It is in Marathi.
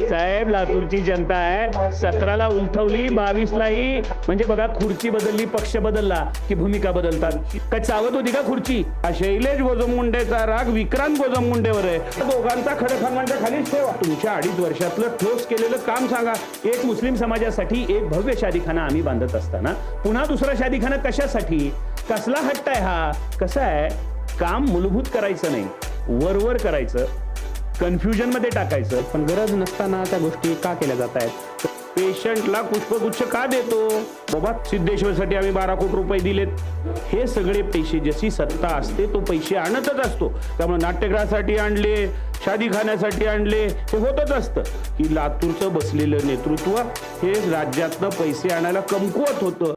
साहेब लातूरची जनता आहे. सतराला उलथवली बावीसलाही म्हणजे बघा खुर्ची बदलली पक्ष बदलला की भूमिका बदलतात. काय चावत होती का खुर्ची? हा शैलेश गोजममुंडेचा राग विक्रांत गोजममुंडेवर आहे. दोघांचा खडखांच्या खालीच ठेवा. तुमच्या अडीच वर्षातलं ठोस केलेलं काम सांगा. एक मुस्लिम समाजासाठी एक भव्य शादीखाना आम्ही बांधत असताना पुन्हा दुसरा शादीखाना कशासाठी? कसला हट्ट आहे हा? कसं आहे? काम मूलभूत करायचं नाही. वरवर करायचं. कन्फ्युजनमध्ये टाकायचं पण गरज नसताना त्या गोष्टी का केल्या जात आहेत? पेशंटला पुष्पगुच्छ का देतो? बाबा सिद्धेश्वरसाठी आम्ही बारा कोटी रुपये दिलेत. हे सगळे पैसे जशी सत्ता असते तो पैसे आणतच असतो. त्यामुळे नाट्यगृहासाठी आणले शादी खाण्यासाठी आणले हे होतच असतं. की लातूरचं बसलेलं नेतृत्व हे राज्यातनं पैसे आणायला कमकुवत होतं.